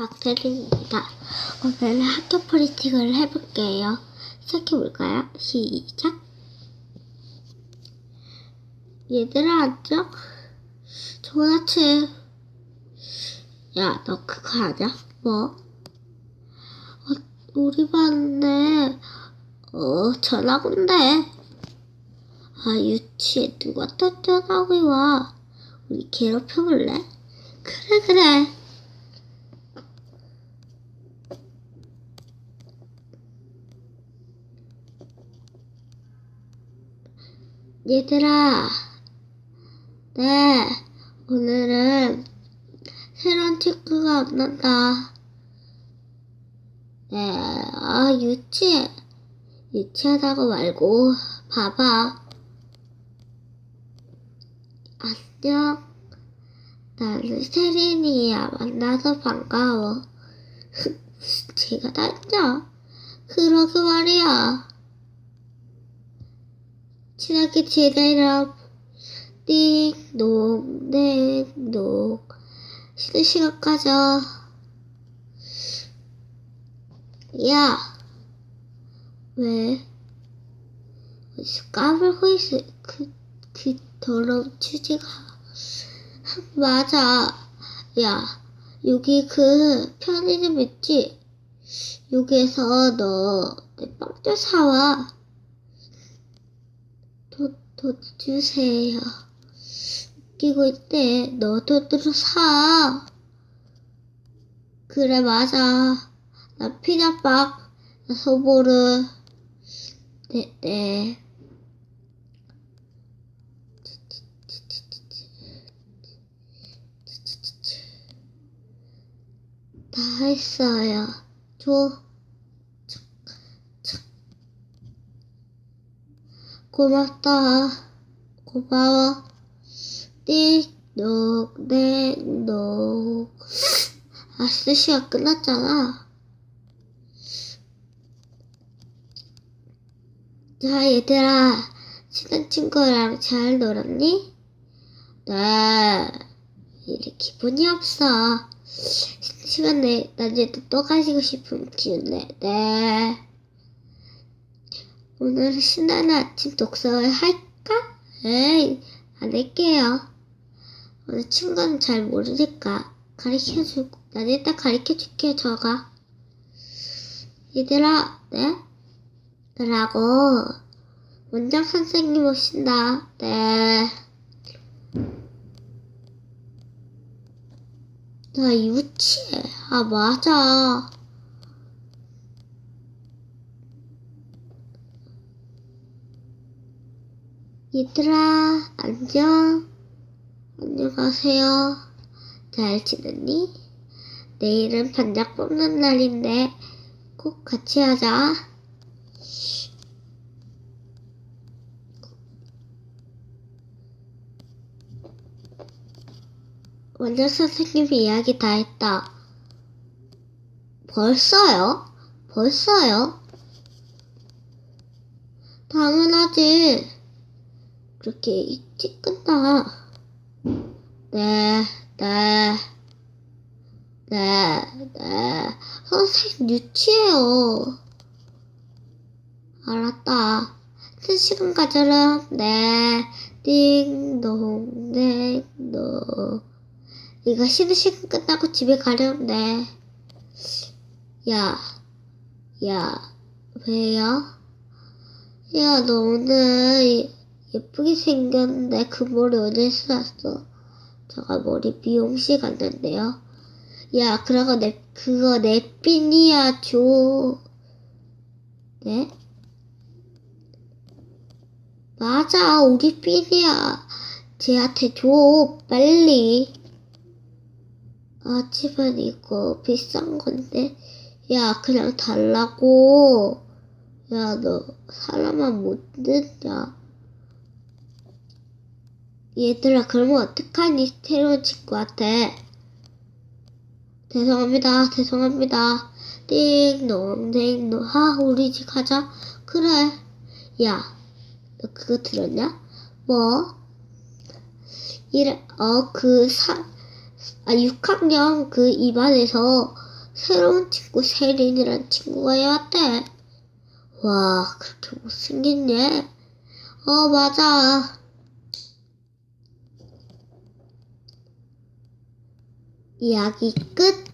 박세린입니다. 오늘은 학교 프리팅을 해볼게요. 시작해볼까요? 시작! 얘들아, 앉아. 좋은 아침. 야, 너 그거 아냐? 뭐? 어, 우리 반에, 어, 전학 온대. 아, 유치에 누가 또 전학이 와. 우리 괴롭혀볼래? 그래, 그래. 얘들아, 네, 오늘은 새로운 친구가 만난다. 네, 아, 유치해. 유치하다고 말고, 봐봐. 안녕. 나는 세린이야. 만나서 반가워. 제가 다냐? 그러게 말이야. 친하게 지내라. 띵동, 띵동. 쉬는 시간 가자. 야, 왜? 어디서 까불고 있어? 그, 그 더러운 주제가. 맞아. 야, 여기 그 편의점 있지? 여기에서 너 내 빵 좀 사와. 돈, 돈 주세요. 웃기고 있대. 너 돈으로 사. 그래, 맞아. 나 피자빵, 나 소보르. 네, 네. 다 했어요. 줘. 고맙다. 고마워. 띵동, 띵동. 아, 쓰 시간 끝났잖아. 자, 얘들아. 친한 친구랑 잘 놀았니? 네. 이래 기분이 없어. 시간에 또, 또 가시고 싶은 기운내. 네. 오늘 신나는 아침 독서를 할까? 에이, 안 할게요. 오늘 친구는 잘 모르니까 가르쳐주고, 난 일단 가르쳐줄게, 저가. 얘들아, 네? 그러고, 원장 선생님 오신다. 네. 나 유치해. 아, 맞아. 얘들아, 안녕. 안녕하세요. 잘 지냈니? 내일은 반장 뽑는 날인데 꼭 같이 하자. 원장 선생님이 이야기 다 했다. 벌써요? 벌써요? 당연하지. 그렇게 일찍 끝나. 네, 네, 네, 네. 선생님 유치해요. 알았다. 한 시간 가져라. 네, 띵동, 띵동. 이거 쉬는 시간 끝나고 집에 가렴. 네. 야, 야, 왜요? 야, 너 오늘 예쁘게 생겼는데 그 머리 어디서 났어? 제가 머리 미용실 갔는데요. 야, 그러고 내, 그거 내 핀이야, 줘. 네? 맞아, 우리 핀이야. 쟤한테 줘, 빨리. 하지만 이거 비싼 건데. 야, 그냥 달라고. 야, 너 사람만 못 듣냐? 얘들아, 그러면 어떡하니? 새로운 친구한테. 죄송합니다, 죄송합니다. 띵동, 띵동. 하, 우리 집 가자. 그래. 야, 너 그거 들었냐? 뭐? 이래, 어, 그 사, 아, 6학년 그 입안에서 새로운 친구 세린이란 친구가 왔대. 와, 그렇게 못생겼네. 어, 맞아. 이야기 끝.